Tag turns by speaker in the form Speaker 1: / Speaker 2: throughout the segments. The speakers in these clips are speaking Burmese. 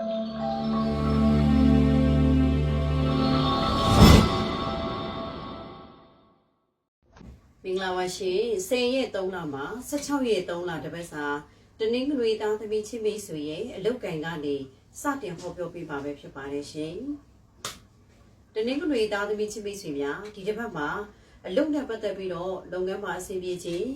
Speaker 1: မင်္ဂလာပါရှင်10ရက်3လမှာ16ရက်3လတပတ်စာတနင်္ဂနွေသားသမီးချင်းမိတ်ဆွေရဲ့အလုတ်ကင်ကနေစတင်ဟောပြောပေးပါပဲဖြစ်ပါတယ်ရှင်တနင်္ဂနွေသားသမီးချင်းမိတ်ဆွေများဒီတစ်ပတ်မှာအလုတ်နဲ့ပတ်သက်ပြီးတော့လုပ်ငန်းမှာအဆင်ပြေခြင်း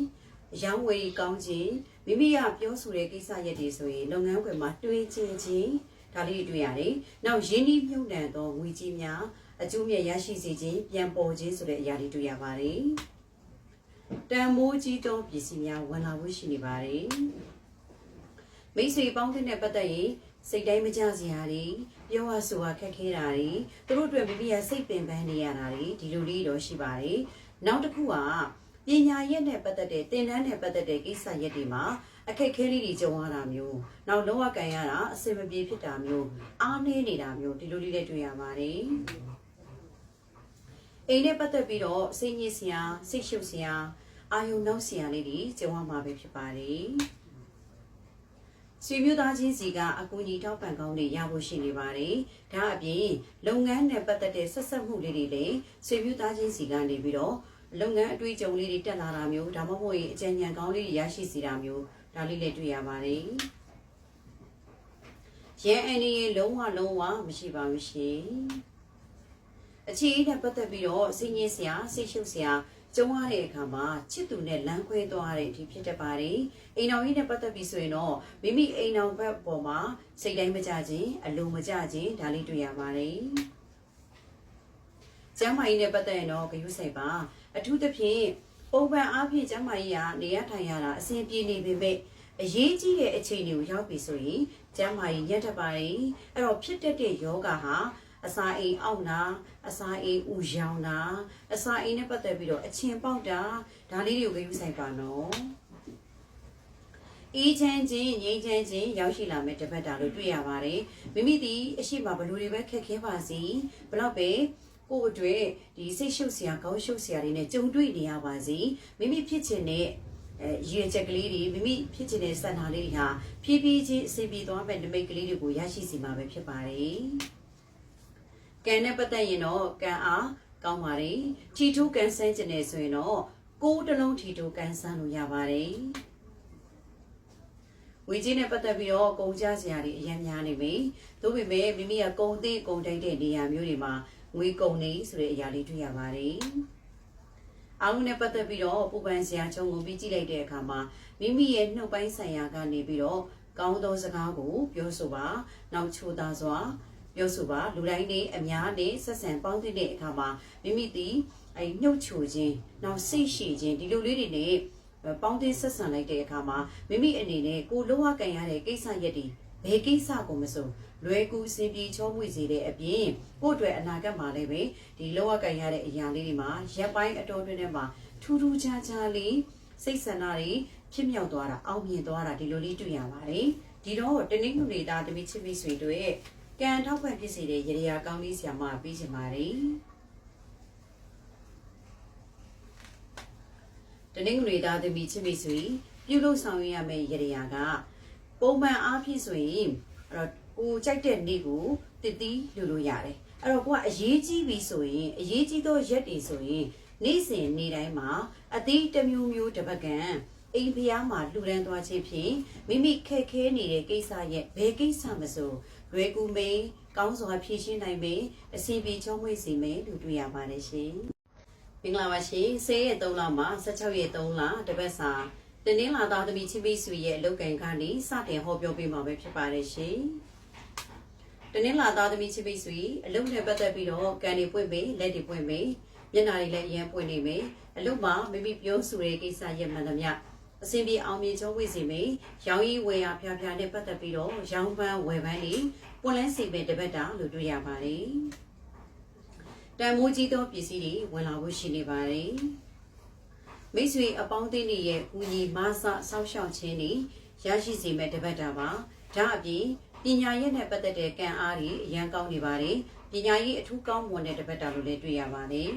Speaker 1: ရောင်းဝယ်ကောင်းခြင်းမိမိကပြောဆိုတဲ့ကိစ္စရက်တွေဆိုရင်လုပ်ငန်းခွင်မှာတွေးကျင်ခြင်း ဒါလေးတွေတွေ့ရတယ်။နောက်ရင်းနှီးမြှုပ်နှံသောငွေကြေးများအကျိုးမြတ်ရရှိစေခြင်းပြန်ပေါ်ခြင်းဆိုတဲ့အရာတွေတွေ့ရပါတယ်။တန်မိုးကြီးသောပစ္စည်းများဝင်လာဖို့ရှိနေပါတယ်။မိတ်ဆွေပေါင်းတဲ့နဲ့ပတ်သက်ရင်စိတ်တိုင်းမကြစရာတွေပြောရဆိုတာခက်ခဲတာတွေသူတို့အတွက်မိမိကစိတ်ပင်ပန်းနေရတာတွေဒီလိုလေးတော့ရှိပါတယ်။နောက်တစ်ခုကပညာရက်နဲ့ပတ်သက်တဲ့သင်တန်းနဲ့ပတ်သက်တဲ့ကိစ္စရက်တွေမှာ အခက်ခဲလေးတွေကြုံရတာမျိုးနောက်လောကကန်ရတာအဆင်မပြေဖြစ်တာမျိုးအားနည်းနေတာမျိုးဒီလိုလေးလည်းတွေ့ရပါတယ်။အိမ်နဲ့ပတ်သက်ပြီးတော့စိတ်ညစ်စရာစိတ်ရှုပ်စရာအာယုံနောက်ဆရာလေးတွေကျုံရမှာပဲဖြစ်ပါတယ်။ဆွေမျိုးသားချင်းစီကအကူအညီထောက်ပံ့ကောင်းတွေရဖို့ရှိနေပါတယ်။ဒါအပြင်လုပ်ငန်းနဲ့ပတ်သက်တဲ့ဆက်ဆက်မှုလေးတွေလည်းဆွေမျိုးသားချင်းစီကနေပြီးတော့လုပ်ငန်းအတွေ့အကြုံလေးတွေတက်လာတာမျိုးဒါမှမဟုတ်ရင်အကြံဉာဏ်ကောင်းလေးတွေရရှိစေတာမျိုး ဒါလေးလည်းတွေ့ရပါတယ်။ရန်အန်ဒီရေလုံးဝလုံးဝမရှိပါဘူးရှင်။အခြေအနေနဲ့ပတ်သက်ပြီးတော့စိတ်ညစ်စရာစိတ်ရှုပ်စရာကျုံရတဲ့အခါမှာချစ်သူနဲ့လမ်းခွဲသွားတဲ့အထိဖြစ်တတ်ပါတယ်။အိမ်တော်ကြီးနဲ့ပတ်သက်ပြီးဆိုရင်တော့မိမိအိမ်တော်ဘက်ပေါ်မှာစိတ်တိုင်းမကြခြင်းအလိုမကြခြင်းဒါလေးတွေ့ရပါတယ်။ကျမ်းမာရေးနဲ့ပတ်သက်ရင်တော့ဂရုစိုက်ပါအထူးသဖြင့် ပုံမှန်အားဖြင့်ကျမ်းမာရေးကနေရထိုင်ရတာအဆင်ပြေနေပေမဲ့အရေးကြီးတဲ့အခြေအနေကိုရောက်ပြီဆိုရင်ကျမ်းမာရေးညံ့တတ်ပါတယ်။အဲ့တော့ဖြစ်တတ်တဲ့ယောဂဟာအစာအိမ်အောက်နာအစာအိမ်ဥရောင်နာအစာအိမ်နဲ့ပတ်သက်ပြီးတော့အချင်းပေါက်တာဒါလေးတွေကိုဂရုစိုက်ပါနော်အေးချမ်းခြင်းငြိမ်းချမ်းခြင်းရောက်ရှိလာမဲ့တစ်ပတ်တာလို့တွေ့ရပါတယ်မိမိဒီအရှိမဘလူတွေပဲခက်ခဲပါစီဘလောက်ပဲ ကိုယ့်အတွက်ဒီစိတ်ရှုပ်စရာကောင်းရှုပ်စရာတွေနဲ့ကြုံတွေ့နေရပါစီမိမိဖြစ်ချင်တဲ့အဲရည်ရွယ်ချက်ကလေးတွေမိမိဖြစ်ချင်တဲ့စံနာလေးတွေဟာဖြည်းဖြည်းချင်းအစီအပြေသွားမဲ့နမိတ်ကလေးတွေကိုရရှိစီမှာပဲဖြစ်ပါတယ်ကံနဲ့ပတ်သက်ရင်တော့ကံအားကောင်းပါတယ်ထီထိုးကန်ဆန်းကျင်နေဆိုရင်တော့ကိုယ်တစ်လုံးထီထိုးကန်ဆန်းလို့ရပါတယ်ဝေကြီးနဲ့ပတ်သက်ပြီးတော့ကုန်ကြစရာတွေအများများနေပြီသို့ပေမဲ့မိမိကကုန်သိကုန်တိုက်တဲ့နေရာမျိုးတွေမှာ ငွေကုန်နေဆိုတဲ့အရာလေးတွေ့ရပါတယ်အားလုံးနဲ့ပတ်သက်ပြီးတော့ပူပန်စရာချုံကိုပြီးကြည့်လိုက်တဲ့အခါမှာမိမိရဲ့နှုတ်ပိုင်းဆိုင်ရာကနေပြီးတော့ကောင်းသောစကားကို ပြောဆိုပါနောက်ချိုးသားစွာပြောဆိုပါလူတိုင်းနေအများနဲ့ဆက်ဆံပေါင်းသင့်တဲ့အခါမှာမိမိဒီအဲနှုတ်ချိုခြင်းနောက်စိတ်ရှိခြင်းဒီလိုလေးတွေနဲ့ပေါင်းသင်းဆက်ဆံလိုက်တဲ့အခါမှာမိမိအနေနဲ့ကိုလောကကန်ရတဲ့ကိစ္စရက်တွေဘယ်ကိစ္စကိုမဆို လွယ်ကူစင်ပြေချောမွေ့စေတဲ့အပြင်ကိုယ့်အတွက်အနာဂတ်မှာလည်းပဲဒီလောကကန်ရတဲ့အရာလေးတွေမှာရက်ပိုင်းအတော်တွင်းထဲမှာထူးထူးခြားခြားလေးစိတ်ဆန္ဒတွေဖြစ်မြောက်သွားတာအောင်မြင်သွားတာဒီလိုလေးတွေ့ရပါတယ်ဒီတော့တနည်းနည်းလေးသားတမိချစ်မိဆွေတို့ရဲ့ကံထောက်ပံ့ဖြစ်စေတဲ့ရေရာကောင်းလေးဆရာမပြီးချင်ပါတယ်တနင်္ဂနွေသားသမီးချစ်မိဆွေပြုလုပ်ဆောင်ရမယ့်ရေရာကပုံမှန်အားဖြင့်ဆိုရင်အဲ့တော့ ကိုကြိုက်တဲ့နေ့ကိုတည်တည်လူလို့ရတယ်အဲ့တော့ကိုကအရေးကြီးပြီဆိုရင်အရေးကြီးသောရက်တွေဆိုရင်နေ့စဉ်နေ့တိုင်းမှာအသီးတစ်မျိုးမျိုးတစ်ပတ်ကန်အိမ်ဖျားမှာလှူဒန်းသွားခြင်းဖြင့်မိမိခက်ခဲနေတဲ့ကိစ္စရဲ့ဘယ်ကိစ္စမဆိုလွယ်ကူမေးကောင်းစွာဖြည့်ရှင်းနိုင်မေးအစီအပြေချုံးမွေ့စေမယ်လို့တွေ့ရပါတယ်ရှင်။မင်္ဂလာပါရှင်။10ရက်3လမှ16ရက်3လတပတ်စာတနင်္လာသားသမီးချင်းမိတ်ဆွေရဲ့အလုပ်ကံကနေစတင်ဟောပြောပေးမှာပဲဖြစ်ပါတယ်ရှင်။ တနင်္လာသားသမီးချင်းမိတ်ဆွေအလုပ်နဲ့ပတ်သက်ပြီးတော့ကံတွေပွင့်မေးလက်တွေပွင့်မေးမျက်နှာတွေလည်းအရင်ပွင့်နေမေးအလုပ်မှာမိမိပြောဆိုတဲ့ကိစ္စရဲ့မှန်သမျှအစဉ်ပြေအောင်မြင်ချုံးဝေစီမေရောင်းရီဝယ်ရဖျားဖျားနဲ့ပတ်သက်ပြီးတော့ရောင်းပန်းဝယ်ပန်းတွေပွန်လန်းစီပင်တပတ်တာလို့တွေ့ရပါတယ်။တန်မိုးကြီးသောပစ္စည်းတွေဝင်လာဖို့ရှိနေပါတယ်။မိတ်ဆွေအပေါင်းအသင်းတွေရဲ့ဦးညီမဆဆောက်ရှောက်ခြင်းတွေရရှိစေမဲ့တပတ်တာပါ။ဒါအပြင် ပညာရေးနဲ့ပတ်သက်တဲ့ကံအားတွေအရန်ကောင်းနေပါတယ်။ပညာရေးအထူးကောင်းမွန်တဲ့တပတ်တာလို့လည်းတွေ့ရပါတယ်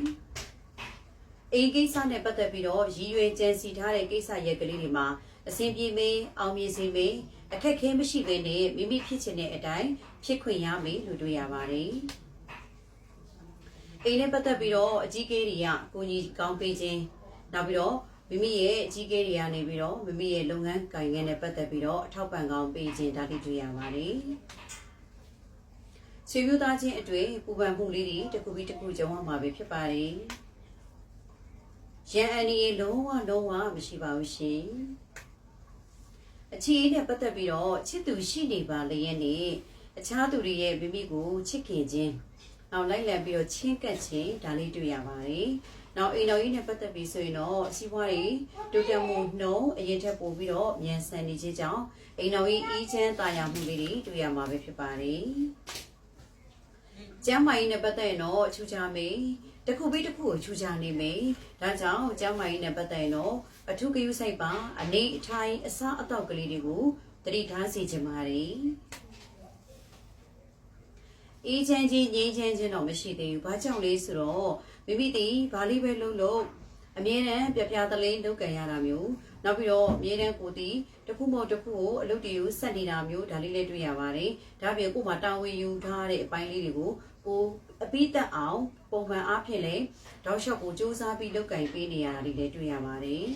Speaker 1: ။အိမ်ကိစ္စနဲ့ပတ်သက်ပြီးတော့ရည်ရွယ်ကြံစီထားတဲ့ကိစ္စရက်ကလေးတွေမှာအစဉ်ပြေမေးအောင်မြင်စေမေးအခက်ခဲမရှိဘဲနဲ့မိမိဖြစ်ချင်တဲ့အတိုင်းဖြစ်ခွင့်ရမယ်လို့တွေ့ရပါတယ်အိမ်နဲ့ပတ်သက်ပြီးတော့အကြီးကြီးတွေကကိုကြီးကောင်းပေးခြင်းနောက်ပြီးတော့ မိမိရဲ့အကြီးကြီးတွေကနေပြီးတော့မိမိရဲ့လုပ်ငန်းကိုင်ငန်းနဲ့ပတ်သက်ပြီးတော့အထောက်ပံ့ကောင်းပေးခြင်းဒါတွေတွေ့ရပါတယ်ဆွေမျိုးသားချင်းအတွေ့ပူပန်မှုလေးတွေတစ်ခုပြီးတစ်ခုကြုံရမှာပဲဖြစ်ပါတယ်ရန်အန်ဒီလုံးဝလုံးဝမရှိပါဘူးရှင်အခြေအနေနဲ့ပတ်သက်ပြီးတော့ချစ်သူရှိနေပါလေရဲ့နဲ့အခြားသူတွေရဲ့မိမိကိုချစ်ခင်ခြင်းနောက်လိုက်လံပြီးတော့ချင်းကပ်ခြင်းဒါလေးတွေ့ရပါတယ် နောက်အိမ်တော်ကြီးနဲ့ပတ်သက်ပြီးဆိုရင်တော့အစည်းအဝါးတွေတိုးတက်မှုနှုံအရင်ထက်ပိုပြီးတော့မြန်ဆန်နေခြင်းကြောင့်အိမ်တော်ကြီးအီးချမ်းတာယာမှုလေးတွေတွေ့ရမှာပဲဖြစ်ပါတယ်ကျမ်းမာရေးနဲ့ပတ်သက်ရင်တော့အချူချာမေးတစ်ခုပြီးတစ်ခုကိုချူချာနေမေးဒါကြောင့်ကျမ်းမာရေးနဲ့ပတ်သက်ရင်တော့အထူးဂရုစိုက်ပါအနေအထိုင်အစားအသောက်ကလေးတွေကိုတတိထားစီခြင်းပါတယ်အေးချမ်းချင်းငြိမ်းချမ်းချင်းတော့မရှိသေးဘူး။ဘာကြောင့်လဲဆိုတော့ မိမိတည်ဘာလေးပဲလုပ်လို့အမြဲတမ်းပြပြသလေးလုပ်ကြရတာမျိုးနောက်ပြီးတော့အမြဲတမ်းကိုတည်တစ်ခုမဟုတ်တစ်ခုကိုအလုပ်တွေကိုစက်နေတာမျိုးဒါလေးလည်းတွေ့ရပါတယ်။ဒါပြင်ကို့မှာတာဝန်ယူထားတဲ့အပိုင်းလေးတွေကိုကိုအပိသက်အောင်ပုံမှန်အားဖြင့်လည်းတောက်လျှောက်ကိုစူးစမ်းပြီးလုပ်ကင်ပေးနေရတာလေးလည်းတွေ့ရပါတယ်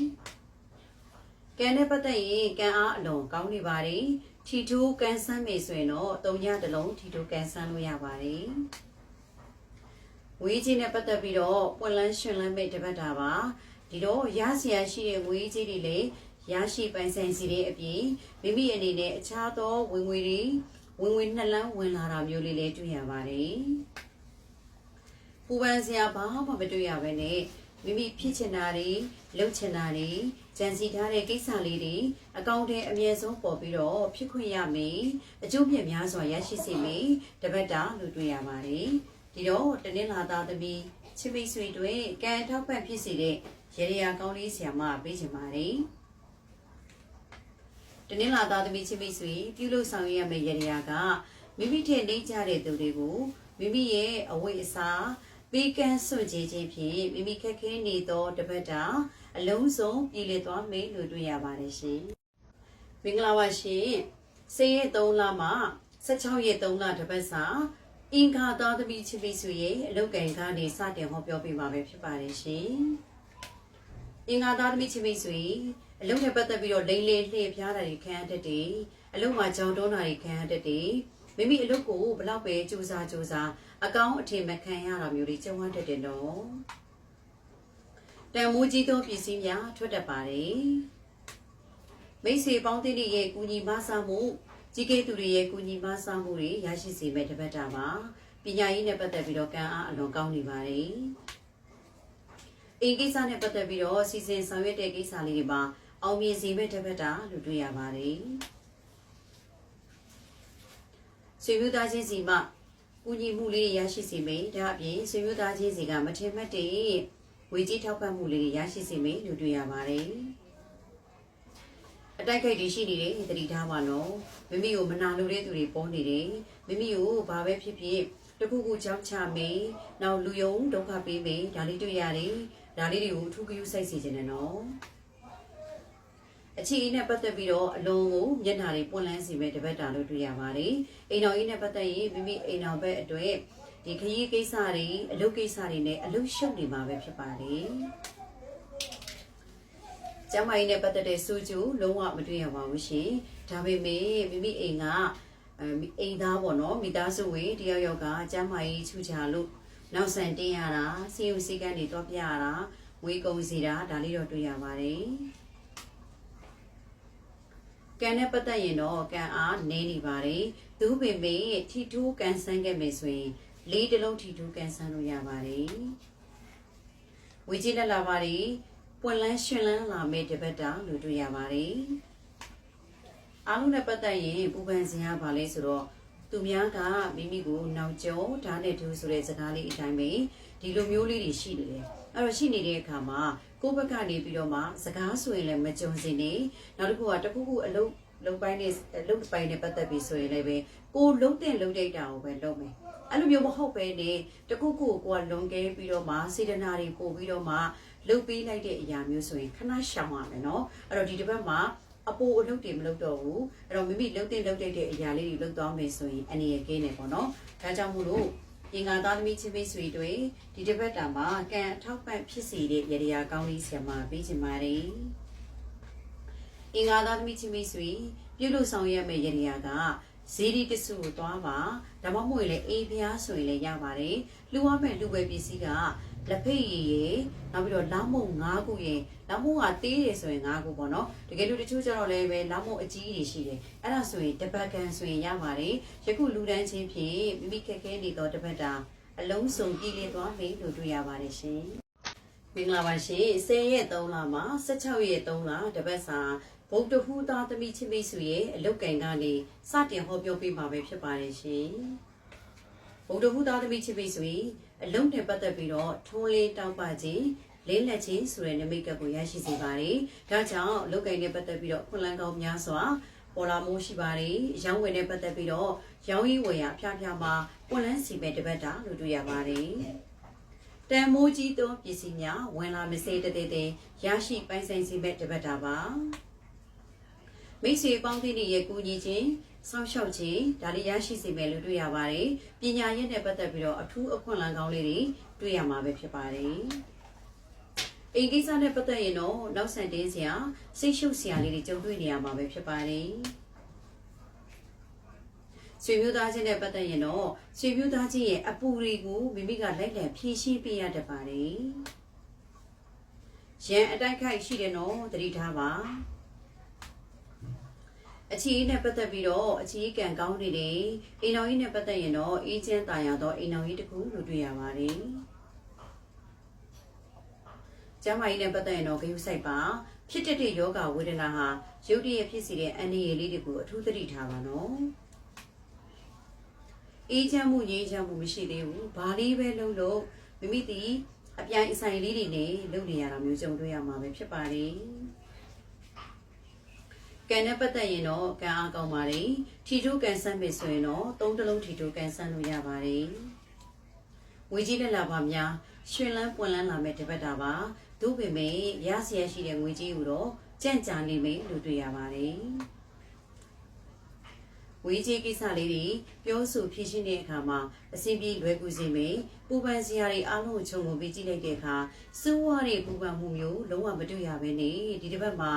Speaker 1: ။ကံနဲ့ပတ်သက်ရင်ကံအားအလွန်ကောင်းနေပါတယ်။ထီထိုးကန်ဆန်းမေဆိုရင်တော့တုံညတစ်လုံးထီထိုးကန်ဆန်းလို့ရပါတယ်။ ဝေးကြီးနဲ့ပတ်သက်ပြီးတော့ပွင့်လန်းရှင်လန်းမိတ်တပတ်တာပါဒီတော့ရစရာရှိတဲ့ဝေးကြီးတွေလည်းရရှိပိုင်ဆိုင်စီတဲ့အပြင်မိမိအနေနဲ့အခြားသောဝင်ငွေတွေဝင်ငွေနှလန်းဝင်လာတာမျိုးလေးလည်းတွေ့ရပါတယ်ပူပန်စရာဘာမှမတွေ့ရဘဲနဲ့မိမိဖြစ်ချင်တာတွေလုပ်ချင်တာတွေကြံစီထားတဲ့ကိစ္စလေးတွေအကောင့်ထဲအမြဲဆုံးပေါ်ပြီးတော့ဖြစ်ခွင့်ရမယ်အကျိုးမြတ်များစွာရရှိစေမယ်တပတ်တာလို့တွေ့ရပါတယ် ဒီတော့တနင်္လာသားသမီးချစ်မိတ်ဆွေတွေကံထောက်ပံ့ဖြစ်စေတဲ့ရေရရာကောင်းလေးဆရာမပေးချင်ပါတယ်တနင်္လာသားသမီးချစ်မိတ်ဆွေပြုလုပ်ဆောင်ရမယ့်ရေရရာကမိမိထင်နေကြတဲ့သူတွေကိုမိမိရဲ့အဝိအစားပေးကမ်းစွန့်ကြခြင်းဖြင့်မိမိခက်ခဲနေသောတပတ်တာအလုံးစုံပြည်လည်သွားမယ်လို့တွေ့ရပါတယ်ရှင်မင်္ဂလာပါရှင်စေရက်3လမှ16ရက်3လတပတ်စာ အင်္ဂါသားသမီးချစ်မိတ်ဆွေရဲ့အလုတ်ကန်ကနေစတင်ဟောပြောပေးမှာပဲဖြစ်ပါတယ်ရှင်အင်္ဂါသားသမီးချစ်မိတ်ဆွေအလုံးနဲ့ပတ်သက်ပြီးတော့လိမ့်လေလှည့်ဖျားတာတွေခံရတတ်တယ်အလုံးမှာကြောင်တုံးတာတွေခံရတတ်တယ်မိမိအလုပ်ကိုဘလောက်ပဲစူးစမ်းစူးစမ်းအကောင်းအထင်မခံရတာမျိုးတွေကြုံရတတ်တယ်နော်တန်မိုးကြီးသောပစ္စည်းများထွက်တတ်ပါတယ်မိတ်ဆွေပေါင်းသင်းတွေရဲ့ကူညီမဆာမှု ကြီးကဲသူတွေရဲ့ကူညီမဆာမှုတွေရရှိစေမဲ့တပတ်တာပါပညာရေးနဲ့ပတ်သက်ပြီးတော့ကံအားအလွန်ကောင်းနေပါတယ်အင်ကိစ္စနဲ့ပတ်သက်ပြီးတော့စီစဉ်ဆောင်ရွက်တဲ့ကိစ္စလေးတွေမှာအောင်မြင်စေမဲ့တပတ်တာလို့တွေ့ရပါတယ်ဆွေမျိုးသားချင်းစီမှကူညီမှုလေးရရှိစေမယ်ဒါအပြင်ဆွေမျိုးသားချင်းစီကမထင်မှတ်တဲ့ဝေကြီးထောက်ပံ့မှုလေးရရှိစေမယ်လို့တွေ့ရပါတယ် အတိုက်ခိုက်တွေရှိနေတယ်တတိထားပါနော်မိမိကိုမနာလိုတဲ့သူတွေပေါ်နေတယ်မိမိကိုဘာပဲဖြစ်ဖြစ်တခုခုကြောက်ချမေးနောက်လူယုံဒုက္ခပေးမေးဒါလေးတွေ့ရတယ်ဒါလေးတွေကိုအထူးဂရုစိုက်စီခြင်းနဲ့နော်အခြေအနေနဲ့ပတ်သက်ပြီးတော့အလုံးကိုမျက်နှာတွေပွင့်လန်းစီမဲ့တပတ်တာလို့တွေ့ရပါတယ်အိမ်တော်ကြီးနဲ့ပတ်သက်ရင်မိမိအိမ်တော်ဘက်အတွက်ဒီခရီးကိစ္စတွေအလုပ်ကိစ္စတွေနဲ့အလုပ်ရှုပ်နေမှာပဲဖြစ်ပါတယ် ကျမကြီးနဲ့ပတ်သက်တဲ့စူးကျူလုံးဝမတွေ့ရပါဘူးရှင်ဒါပေမဲ့မိမိအိမ်ကအိမ်သားပေါ့နော်မိသားစုဝင်တယောက်ယောက်ကကျမကြီးချူချာလို့နောက်ဆန်တင်းရတာစီယုံစီကန်တွေတော့ပြရတာငွေကုန်စီတာဒါလေးတော့တွေ့ရပါတယ်ကံနဲ့ပတ်သက်ရင်တော့ကံအားနည်းနေပါတယ်သူပင်ပင်ထီထိုးကန်ဆန်းခဲ့မယ်ဆိုရင်လေးတလုံးထီထိုးကန်ဆန်းလို့ရပါတယ်ဝေကြီးလက်လာပါတယ် ပွင့်လန်းရှင်လန်းလာမဲ့တပတ်တာလို့တွေ့ရပါတယ်အားလုံးနဲ့ပတ်သက်ရင်ပူပန်စင်ရပါလဲဆိုတော့သူများကမိမိကိုနောက်ကျောဓာတ်နဲ့ထူဆိုတဲ့စကားလေးအတိုင်းပဲဒီလိုမျိုးလေးတွေရှိနေတယ်အဲ့တော့ရှိနေတဲ့အခါမှာကိုယ့်ဘက်ကနေပြီးတော့မှစကားဆိုရင်လည်းမကြုံစင်နေနောက်တစ်ခုကတခုခုအလုပ်လုံပိုင်းနဲ့လုံပိုင်းနဲ့ပတ်သက်ပြီးဆိုရင်လည်းပဲကိုလုံတဲ့လုံတိတ်တာကိုပဲလုပ်မယ်အဲ့လိုမျိုးမဟုတ်ပဲနေတခုခုကိုကလွန်ကဲပြီးတော့မှစေတနာတွေပို့ပြီးတော့မှ လုပ်ပေးလိုက်တဲ့အရာမျိုးဆိုရင်ခဏရှောင်ရမယ်နော်အဲ့တော့ဒီတစ်ပတ်မှာအပိုအလုပ်တွေမလုပ်တော့ဘူးအဲ့တော့မိမိလုပ်တဲ့လုပ်တတ်တဲ့အရာလေးတွေလုပ်သွားမယ်ဆိုရင်အနေရကင်းနေပေါ့နော်ဒါကြောင့်မို့လို့ပြင်ကာသားသမီးချင်းမိတ်ဆွေတွေဒီတစ်ပတ်တာမှာကံအထောက်ပံ့ဖြစ်စေတဲ့ရတရားကောင်းလေးဆရာမပေးချင်ပါတယ်အင်္ဂါသားသမီးချင်းမိတ်ဆွေပြုလို့ဆောင်ရမယ့်ရတရားကဇီဒီတစုကိုသွားပါဒါမှမဟုတ်လေအေးဖျားဆိုရင်လည်းရပါတယ်လူရမယ့်လူပဲပစ္စည်းက လက်ဖိတ်ရည်ရယ်နောက်ပြီးတော့လောင်းမုံ၅ခုရယ်လောင်းမုံကတေးရယ်ဆိုရင်၅ခုပေါ့နော်တကယ်လို့တချို့ကျတော့လည်းပဲလောင်းမုံအကြီးကြီးရှိတယ်အဲ့ဒါဆိုရင်တပတ်ကန်ဆိုရင်ရပါတယ်ယခုလူတန်းချင်းဖြင့်မိမိခက်ခဲနေသောတပတ်တာအလုံးစုံပြည်လည်သွားပြီလို့တွေ့ရပါတယ်ရှင်မင်္ဂလာပါရှင်10ရက်3လမှာ16ရက်3လတပတ်စာဗုဒ္ဓဟူသားသမီးချင်းမိတ်ဆွေရဲ့အလုတ်ကန်ကနေစတင်ဟောပြောပေးမှာပဲဖြစ်ပါတယ်ရှင် ဗုဒ္ဓဟူသားသမီးချင်းမိတ်ဆွေအလုံးနဲ့ပတ်သက်ပြီးတော့ထုံးလေးတောက်ပခြင်းလေးလက်ချင်းဆိုတဲ့နမိတ်ကပ်ကိုရရှိစေပါတယ်ဒါကြောင့်အလုတ်ကန်နဲ့ပတ်သက်ပြီးတော့ခွန်လန်းကောင်းများစွာပေါ်လာမိုးရှိပါတယ်။ရောင်းဝယ်နဲ့ပတ်သက်ပြီးတော့ရောင်းရည်ဝယ်ရအဖျားဖျားမှာပွန်လန်းစီမဲ့တပတ်တာလို့တွေ့ရပါတယ်။တန်မိုးကြီးသောပစ္စည်းများဝင်လာမစေတသေးသေးရရှိပိုင်ဆိုင်စီမဲ့တပတ်တာပါ။ မိတ်ဆွေပေါင်းသင်းရဲ့ကူညီခြင်းစောင့်ရှောက်ခြင်းဒါလေးရရှိစေမယ်လို့တွေ့ရပါတယ်။ပညာရေးနဲ့ပတ်သက်ပြီးတော့အထူးအခွင့်အလမ်းကောင်းလေးတွေတွေ့ရမှာပဲဖြစ်ပါတယ်။အိမ်ကိစ္စနဲ့ပတ်သက်ရင်တော့နောက်ဆန်တင်းစရာစိတ်ရှုပ်စရာလေးတွေကြုံတွေ့နေရမှာပဲဖြစ်ပါတယ်။ဆွေမျိုးသားချင်းနဲ့ပတ်သက်ရင်တော့ဆွေမျိုးသားချင်းရဲ့အပူတွေကိုမိမိကလိုက်လံဖြည့်ရှင်းပေးရတတ်ပါတယ်။ရန်အတိုက်ခိုက်ရှိတယ်နော်သတိထားပါ။ အချီနဲ့ပတ်သက်ပြီးတော့အချီကံကောင်းနေတယ်။အိမ်တော်ကြီးနဲ့ပတ်သက်ရင်တော့အေးချမ်းတာယာတော့အိမ်တော်ကြီးတစ်ခုလို့တွေ့ရပါတယ်။ကျမ်းမာရေးနဲ့ပတ်သက်ရင်တော့ဂရုစိုက်ပါဖြစ်တဲ့တဲ့ယောဂဝေဒနာဟာရုပ်တရက်ဖြစ်စီတဲ့အန္တရာယ်လေးတွေကိုအထူးသတိထားပါနော်အေးချမ်းမှုငြိမ်းချမ်းမှုမရှိသေးဘူးဘာလေးပဲလုပ်လို့မိမိဒီအပြိုင်အဆိုင်လေးတွေနဲ့လုပ်နေရတာမျိုးကြုံတွေ့ရမှာပဲဖြစ်ပါတယ် ကံနဲ့ပတ်သက်ရင်တော့ကံအားကောင်းပါတယ်ထီထိုးကန်ဆန်းမယ်ဆိုရင်တော့သုံးတလုံးထီထိုးကန်ဆန်းလို့ရပါတယ်ဝေကြီးလက်လာပါများရွှင်လန်းပွင့်လန်းလာမဲ့တပတ်တာပါသို့ပေမဲ့ရစရရှိတဲ့ငွေကြီးကိုတော့ကြန့်ကြာနေမယ်လို့တွေ့ရပါတယ် ဝေးကြီးကိစ္စလေးတွေပြောဆိုဖြည့်ရှင်းတဲ့အခါမှာအစဉ်ပြေလွယ်ကူစေမယ်ပူပန်စရာတွေအားလုံးကိုခြုံငုံပြီးကြည့်လိုက်တဲ့အခါစိုးဝါတွေပူပန်မှုမျိုးလုံးဝမတွေ့ရဘဲနဲ့ဒီတစ်ပတ်မှာ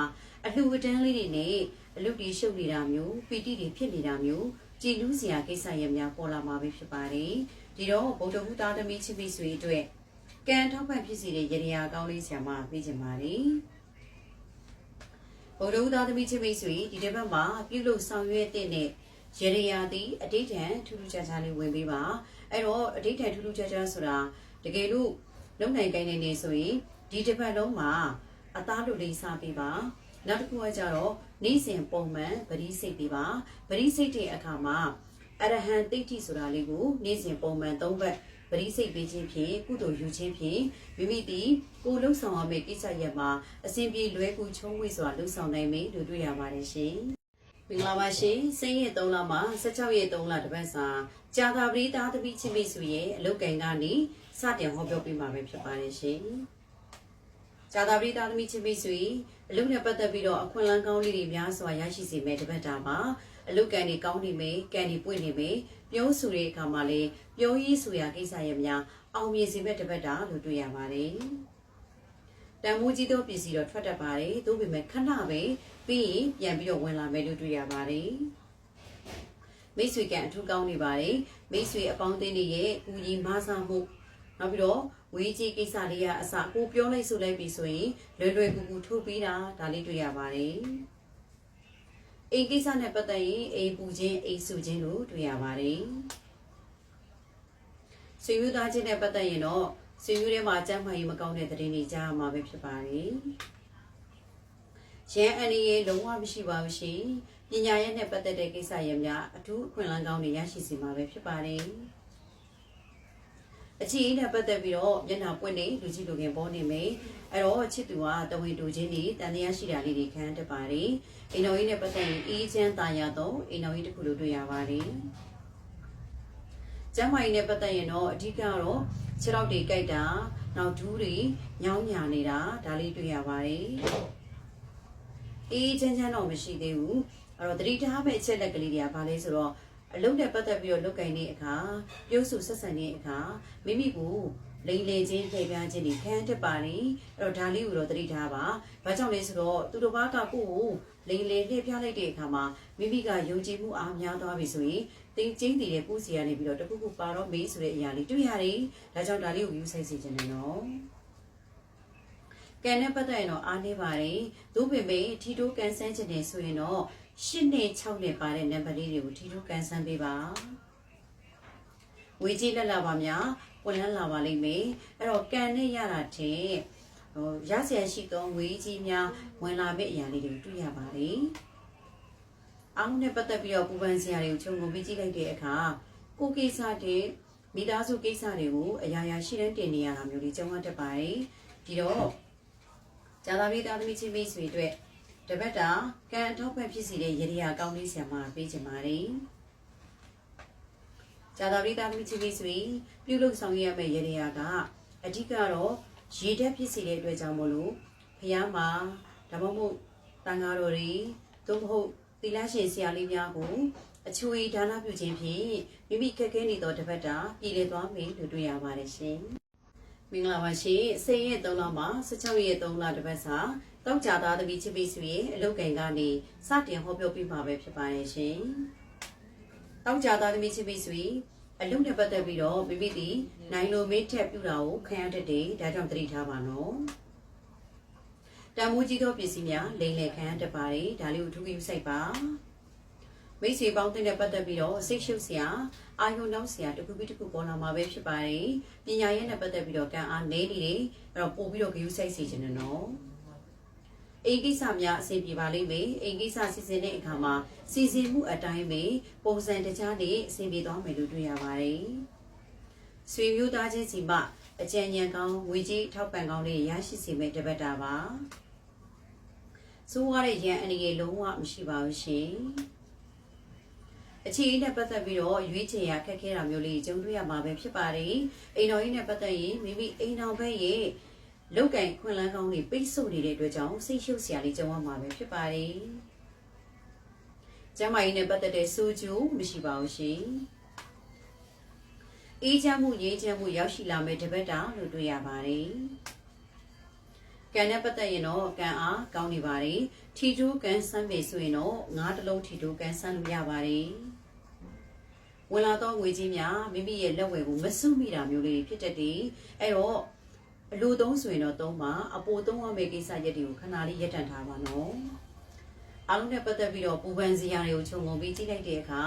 Speaker 1: အလှူအတန်းလေးတွေနဲ့အလုပ်တွေရှုပ်နေတာမျိုးပီတိတွေဖြစ်နေတာမျိုးကြည်လူးစရာကိစ္စရများပေါ်လာမှာပဲဖြစ်ပါတယ်ဒီတော့ဗုဒ္ဓဟူသားသမီးချစ်မိတ်ဆွေအတွက်ကံထောက်ပံ့ဖြစ်စီတဲ့ရတရားကောင်းလေးဆရာမပေးချင်ပါတယ်ဗုဒ္ဓဟူသားသမီးချစ်မိတ်ဆွေဒီတစ်ပတ်မှာပြုလုပ်ဆောင်ရွက်တဲ့နဲ့ ရရရာသည်အတိတ်ထံထူးထူးခြားခြားလေးဝင်ပေးပါအဲ့တော့အတိတ်ထံထူးထူးခြားခြားဆိုတာတကယ်လို့လုံနိုင်ကိုင်းနေနေဆိုရင်ဒီတစ်ပတ်လုံးမှာအသားလူလေးစားပေးပါနောက်တစ်ခုကကြတော့နေ့စဉ်ပုံမှန်ဗတိစိတ်ပေးပါဗတိစိတ်တဲ့အခါမှာအရဟံတိဋ္ဌိဆိုတာလေးကိုနေ့စဉ်ပုံမှန်၃ဘက်ပရိစိတ်ပေးခြင်းဖြင့်ကုသိုလ်ယူခြင်းဖြင့်မိမိသည်ကိုလှုပ်ဆောင်ရမယ့်ကိစ္စရပ်မှာအစဉ်ပြေလွဲကူချုံးဝေစွာလှုပ်ဆောင်နိုင်မယ်လို့တွေ့ရပါတယ်ရှင်။ မင်္ဂလာပါရှင်။စိတ်ရက်3လမှာ16ရက်3လတပတ်စာကြာသာပရိသားသမီးချင်းမိတ်ဆွေရဲ့အလုတ်ကံကနေစတင်ဟောပြောပေးမှာပဲဖြစ်ပါတယ်ရှင်။ကြာသာပရိသားသမီးချင်းမိတ်ဆွေအလုတ်နဲ့ပတ်သက်ပြီးတော့အခွင့်အလမ်းကောင်းလေးတွေများစွာရရှိစေမယ့်တပတ်တာမှာအလုတ်ကံတွေကောင်းနေမယ်၊ကံတွေပွင့်နေမယ်ပြောဆိုတဲ့အခါမှာလည်းပြောရေးဆိုရာကိစ္စရများအောင်မြင်စေမဲ့တပတ်တာလို့တွေ့ရပါတယ်။တန်မိုးကြီးသောပစ္စည်းတော့ထွက်တတ်ပါတယ်။သို့ပေမဲ့ခဏပဲ ပြီးရင်ပြန်ပြီးတော့ဝင်လာမယ်လို့တွေ့ရပါတယ်။မိတ်ဆွေကံအထူးကောင်းနေပါတယ်။မိတ်ဆွေအပေါင်းအသင်းတွေရဲ့ကူညီမဆာမှုနောက်ပြီးတော့ဝေးကြီးကိစ္စလေးရအစကိုပြောလိုက်ဆိုလိုက်ပြီဆိုရင်လွယ်လွယ်ကူကူထုတ်ပြီးတာဒါလေးတွေ့ရပါတယ်။အိမ်ကိစ္စနဲ့ပတ်သက်ရင်အိမ်ပူခြင်းအိမ်ဆူခြင်းလို့တွေ့ရပါတယ်။ဆွေမျိုးသားချင်းနဲ့ပတ်သက်ရင်တော့ဆွေမျိုးထဲမှာအကြမ်းမှန်ရေးမကောင်းတဲ့သတင်းတွေကြားရမှာပဲဖြစ်ပါတယ်။ ရန်အန်ရီလုံးဝမရှိပါဘူးရှင်။ပညာရေးနဲ့ပတ်သက်တဲ့ကိစ္စရပ်များအထူးအခွင့်အလမ်းကောင်းတွေရရှိစေမှာပဲဖြစ်ပါတယ်။အချီအေးနဲ့ပတ်သက်ပြီးတော့မျက်နှာပွင့်နေလူကြီးလူငယ်ပေါ်နေမယ်အဲ့တော့ချစ်သူကတဝင်းတူချင်းတွေတန်တရားရှိတာလေးတွေခံတတ်ပါတယ်အိမ်တော်ကြီးနဲ့ပတ်သက်ရင်အေးချမ်းတာယာတော့အိမ်တော်ကြီးတစ်ခုလို့တွေ့ရပါတယ်ကျမ်းမာရေးနဲ့ပတ်သက်ရင်တော့အဓိကတော့ခြေထောက်တွေကြိုက်တာနောက်ဒူးတွေညောင်းညာနေတာဒါလေးတွေ့ရပါတယ် အေးချမ်းချမ်းတော့မရှိသေးဘူးအဲ့တော့တတိထားမဲ့အချက်လက်ကလေးတွေကဘာလဲဆိုတော့အလုံးနဲ့ပတ်သက်ပြီးတော့လုတ်ကင်တဲ့အခါပြုစုဆက်ဆံတဲ့အခါမိမိကိုလိန်လေချင်းထိပ်ပြားခြင်းတွေခံတက်ပါလေအဲ့တော့ဒါလေးကိုတော့တတိထားပါဘာကြောင့်လဲဆိုတော့သူတစ်ပါးကကိုယ့်ကိုလိန်လေလှည့်ပြလိုက်တဲ့အခါမှာမိမိကယုံကြည်မှုအားများသွားပြီဆိုရင်တင်းကျင်းတည်တဲ့ကိုယ်စီကနေပြီးတော့တခုခုပါတော့မေးဆိုတဲ့အရာလေးတွေ့ရတယ်ဒါကြောင့်ဒါလေးကိုယူဆိုင်စေချင်တယ်နော် ကန်နဲ့ပတ်သက်ရင်တော့အားနေပါတယ်။သို့ပေမဲ့ထီတိုးကန်ဆန်းခြင်းနေဆိုရင်တော့၈နဲ့6နဲ့ပါတဲ့နံပါတ်လေးတွေကိုထီတိုးကန်ဆန်းပေးပါ။ဝေကြီးလက်လာပါများဝင်လန်းလာပါလိမ့်မယ်။အဲ့တော့ကန်နဲ့ရတာတဲ့ဟိုရဆရာရှိသောဝေကြီးများဝင်လာမယ့်အရာလေးတွေကိုတွေ့ရပါတယ်။အားလုံးနဲ့ပတ်သက်ပြီးတော့ပူပန်စရာတွေကိုခြုံငုံပြီးကြည့်လိုက်တဲ့အခါကိုကိစ္စတဲ့မိသားစုကိစ္စတွေကိုအရာရာရှိတန်းတင်နေရတာမျိုးတွေကြုံရတတ်ပါတယ်။ဒီတော့ ဇာတာပိသားသမီးချင်းမိတ်ဆွေတို့တပတ်တာကံအထောက်ပံ့ဖြစ်စီတဲ့ရေဒီယာကောင်းလေးဆရာမပေးချင်ပါတယ်။ဇာတာပိသားသမီးချင်းမိတ်ဆွေပြုလုပ်ဆောင်ရမယ့်ရေဒီယာကအဓိကတော့ရေတက်ဖြစ်စီတဲ့အတွက်ကြောင့်မလို့ဖះမှာဒါမှမဟုတ်တန်ဃာတော်တွေသို့မဟုတ်သီလရှင်ဆရာလေးများကိုအချွေဒါနပြုခြင်းဖြင့်မိမိခက်ခဲနေသောတပတ်တာပြည်လည်သွားမယ်လို့တွေ့ရပါတယ်ရှင်။ မင်္ဂလာပါရှင်။စိန်ရဲ့3လမှာ16ရက်3လတပတ်စာတောက်ကြသားသမီးချစ်ပြီးဆိုရင်အလုတ်ကင်ကနေစတင်ဟောပြောပြမှာပဲဖြစ်ပါတယ်ရှင်။တောက်ကြသားသမီးချစ်ပြီးဆိုရင်အလုတ်နဲ့ပတ်သက်ပြီးတော့မိမိဒီနိုင်လိုမေးထက်ပြူတာကိုခံရတတ်တယ်ဒါကြောင့်သတိထားပါနော်။တန်မိုးကြီးသောပစ္စည်းများလိမ့်လေခံရတတ်ပါတယ်ဒါလေးကိုထူးပြီးစိုက်ပါ။ မိတ်ဆွေပေါင်းတဲ့ပတ်သက်ပြီးတော့စိတ်ရှုပ်စရာအာယုံနောက်စရာတစ်ခုပြီးတစ်ခုပေါ်လာမှာပဲဖြစ်ပါတယ်ပညာရေးနဲ့ပတ်သက်ပြီးတော့ကံအားနေနေတယ်အဲ့တော့ပို့ပြီးတော့ဂရုစိုက်စီခြင်းနဲ့နော်အိမ်ကိစ္စများအဆင်ပြေပါလိမ့်မယ်အိမ်ကိစ္စစီစဉ်တဲ့အခါမှာစီစဉ်မှုအတိုင်းပဲပုံစံတခြားနဲ့အဆင်ပြေသွားမယ်လို့တွေ့ရပါတယ်ဆွေမျိုးသားချင်းစီမှအကြံဉာဏ်ကောင်းငွေကြီးထောက်ပံ့ကောင်းလေးရရှိစေမယ့်တပတ်တာပါစိုးရတဲ့ရန်အနေနဲ့လုံးဝမရှိပါဘူးရှင် အခြေအနေနဲ့ပတ်သက်ပြီးတော့ရွေးချယ်ရခက်ခဲတာမျိုးလေးကြုံတွေ့ရမှာပဲဖြစ်ပါတယ်။အိမ်တော်ကြီးနဲ့ပတ်သက်ရင်မိမိအိမ်တော်ဘက်ရဲ့လောက်ကင်ခွင်လန်းကောင်းတွေပိတ်ဆို့နေတဲ့အတွက်ကြောင့်စိတ်ရှုပ်စရာလေးကြုံရမှာပဲဖြစ်ပါတယ်။ကျမကြီးနဲ့ပတ်သက်တဲ့စူးကျူမရှိပါဘူးရှင်။အေးချမ်းမှုရေးချမ်းမှုရောက်ရှိလာမဲ့တပတ်တာလို့တွေ့ရပါတယ်။ကံနဲ့ပတ်သက်ရင်တော့ကံအားကောင်းနေပါတယ်။ထီတိုးကံဆန်းပေဆိုရင်တော့ငါးတလုံးထီတိုးကံဆန်းလို့ရပါတယ်။ ဝင်လာတော့ငွေကြီးများမိမိရဲ့လက်ဝယ်ကိုမစွမိတာမျိုးလေးဖြစ်တတ်တယ်အဲ့တော့အလိုသုံးဆိုရင်တော့သုံးပါအပိုသုံးရမယ့်ကိစ္စရက်တွေကိုခဏလေးရပ်တန့်ထားပါနော်အားလုံးနဲ့ပတ်သက်ပြီးတော့ပူပန်စရာတွေကိုခြုံငုံပြီးကြည့်လိုက်တဲ့အခါ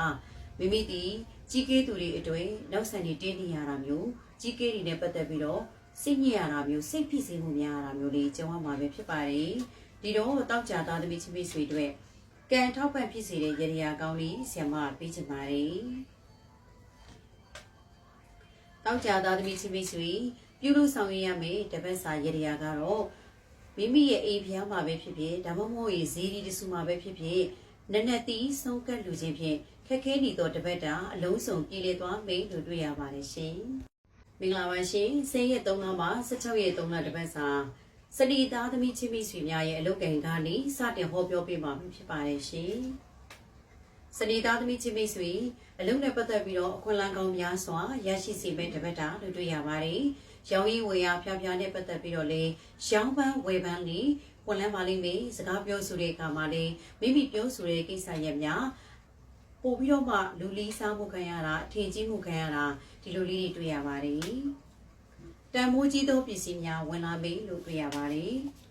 Speaker 1: မိမိဒီကြီးကေးသူတွေအတွေ့နောက်ဆန်နေတင်းနေရတာမျိုးကြီးကေးတွေနဲ့ပတ်သက်ပြီးတော့စိတ်ညစ်ရတာမျိုးစိတ်ဖိစီးမှုများရတာမျိုးလေးကြုံရမှာပဲဖြစ်ပါတယ်ဒီတော့တောက်ကြသားသမီးချင်းမိတ်ဆွေတို့ကံထောက်ပံ့ဖြစ်စေတဲ့ရေရာကောင်းလေးဆရာမပေးချင်ပါတယ်။ တောက်ကြသားသမီးချင်းမိတ်ဆွေပြုလို့ဆောင်ရွက်ရမယ်တပတ်စာရေရာကတော့မိမိရဲ့အိမ်ဖျားမှာပဲဖြစ်ဖြစ်ဒါမှမဟုတ်ရေဈေးဒီတဆူမှာပဲဖြစ်ဖြစ်နက်နက်တီးဆုံးကပ်လူချင်းဖြင့်ခက်ခဲနေသောတပတ်တာအလုံးစုံပြည်လေသွားမယ်လို့တွေ့ရပါတယ်ရှင်။မင်္ဂလာပါရှင်။စိတ်ရက်3လမှာ16ရက်3လတပတ်စာစတိသားသမီးချင်းမိတ်ဆွေများရဲ့အလုပ်ကိန်းကနေစတင်ဟောပြောပေးမှာဖြစ်ပါတယ်ရှင်။ စတိသားသမီးချင်းမိတ်ဆွေအလုပ်နဲ့ပတ်သက်ပြီးတော့အခွင့်အလမ်းကောင်းများစွာရရှိစေမယ့်တပတ်တာလို့တွေ့ရပါတယ်။ရောင်းရည်ဝယ်ရဖျားဖျားနဲ့ပတ်သက်ပြီးတော့လေရောင်းပန်းဝယ်ပန်းလေးဝင်လန်းပါလိမ့်မယ်စကားပြောဆိုတဲ့အခါမှာလေမိမိပြောဆိုတဲ့ကိစ္စရက်များပို့ပြီးတော့မှလူလီစားမှုခံရတာအထင်ကြီးမှုခံရတာဒီလိုလေးတွေတွေ့ရပါတယ်။တန်မိုးကြီးသောပစ္စည်းများဝင်လာပြီလို့တွေ့ရပါတယ်။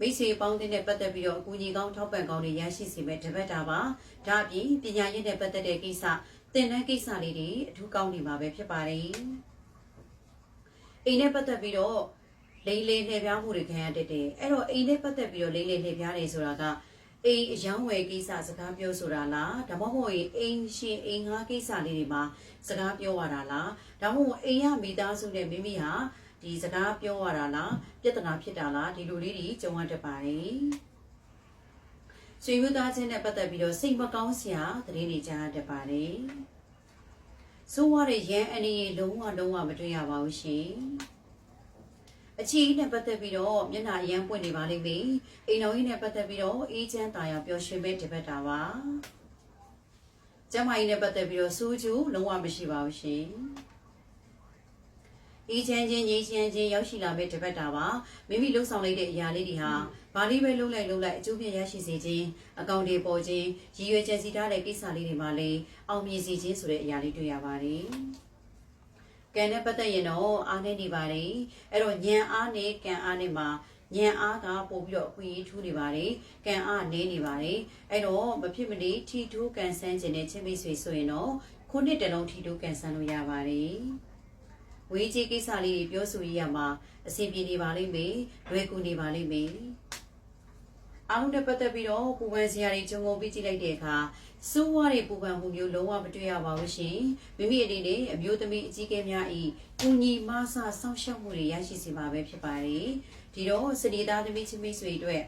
Speaker 1: မိတ်ဆွေပေါင်းတဲ့နဲ့ပတ်သက်ပြီးတော့အကူအညီကောင်းထောက်ပံ့ကောင်းတွေရရှိစေမဲ့တပတ်တာပါ။ဒါအပြင်ပညာရေးနဲ့ပတ်သက်တဲ့ကိစ္စသင်တန်းကိစ္စလေးတွေအထူးကောင်းနေမှာပဲဖြစ်ပါတယ်။အိမ်နဲ့ပတ်သက်ပြီးတော့လိမ့်လေလှည့်ပြားမှုတွေခံရတတ်တယ်။အဲ့တော့အိမ်နဲ့ပတ်သက်ပြီးတော့လိမ့်လေလှည့်ပြားတယ်ဆိုတာကအိမ်အယောင်းဝယ်ကိစ္စစကားပြောဆိုတာလားဒါမှမဟုတ်ရင်အိမ်ရှင်အိမ်ငါကိစ္စလေးတွေမှာစကားပြောရတာလားဒါမှမဟုတ်အိမ်ရမိသားစုနဲ့မိမိဟာ ဒီစကားပြောရတာလားပြဿနာဖြစ်တာလားဒီလိုလေးတွေကြုံရတတ်ပါတယ်ဆွေမျိုးသားချင်းနဲ့ပတ်သက်ပြီးတော့စိတ်မကောင်းစရာသတင်းတွေကြားရတတ်ပါတယ်ဆိုးရတဲ့ရန်အနေလုံးဝလုံးဝမတွေ့ရပါဘူးရှင်အချီနဲ့ပတ်သက်ပြီးတော့မျက်နှာအရန်ပွင့်နေပါလိမ့်မယ်အိမ်တော်ကြီးနဲ့ပတ်သက်ပြီးတော့အေးချမ်းသာယာပျော်ရွှင်မဲ့တပတ်တာပါကျမကြီးနဲ့ပတ်သက်ပြီးတော့စူးကျူလုံးဝမရှိပါဘူးရှင် အေးချမ်းချင်းငြိမ်းချမ်းချင်းရောက်ရှိလာမဲ့တပတ်တာပါမိမိလှုပ်ဆောင်လိုက်တဲ့အရာလေးတွေဟာဘာလေးပဲလုံးလိုက်လုံးလိုက်အကျိုးပြရရှိစေခြင်းအကောင့်တွေပေါ်ခြင်းရည်ရွယ်ချက်စီထားတဲ့ကိစ္စလေးတွေမှာလည်းအောင်မြင်စေခြင်းဆိုတဲ့အရာလေးတွေ့ရပါတယ်ကံနဲ့ပတ်သက်ရင်တော့အားနေနေပါတယ်အဲ့တော့ဉာဏ်အားနဲ့ကံအားနဲ့မှာဉာဏ်အားကပို့ပြီးတော့အခွင့်အရေးထူးနေပါတယ်ကံအားနည်းနေပါတယ်အဲ့တော့မဖြစ်မနေထီထိုးကန်ဆန်းခြင်းနဲ့ချင်းမိတ်ဆွေဆိုရင်တော့ခုနှစ်တလုံးထီထိုးကန်ဆန်းလို့ရပါတယ် ဝေးကြီးကိစ္စလေးတွေပြောဆိုရရမှာအဆင်ပြေနေပါလိမ့်မယ်လွယ်ကူနေပါလိမ့်မယ်အားလုံးနဲ့ပတ်သက်ပြီးတော့ပူပန်စရာတွေဂျုံငုံပြီးကြည့်လိုက်တဲ့အခါစိုးဝါးတွေပူပန်မှုမျိုးလုံးဝမတွေ့ရပါဘူးရှင်မိမိအနေနဲ့အမျိုးသမီးအကြီးအကဲများဤကုညီမဆာဆောင်းရှောက်မှုတွေရရှိစေမှာပဲဖြစ်ပါတယ်ဒီတော့စနေသားသမီးချင်းမိတ်ဆွေအတွက်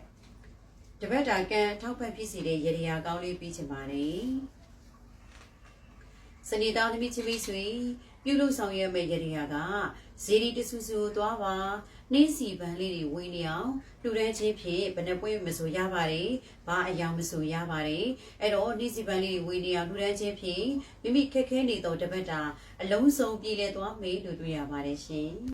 Speaker 1: တပတ်တာကံထောက်ပံ့ဖြစ်စေတဲ့ရေရာကောင်းလေးပြီးချင်ပါတယ်စနေသားသမီးချင်းမိတ်ဆွေ ပြုလုပ်ဆောင်ရမယ့်ရေရာကဇေဒီတဆူဆူသွားပါနှင်းစီပန်းလေးတွေဝင်းနေအောင်လူတန်းချင်းဖြင့်ဘယ်နှပွဲမဆိုရပါတယ်ဘာအယောင်မဆိုရပါတယ်အဲ့တော့နှင်းစီပန်းလေးတွေဝင်းနေအောင်လူတန်းချင်းဖြင့်မိမိခက်ခဲနေသောတပတ်တာအလုံးစုံပြည်လဲသွားမေးလို့တွေ့ရပါတယ်ရှင်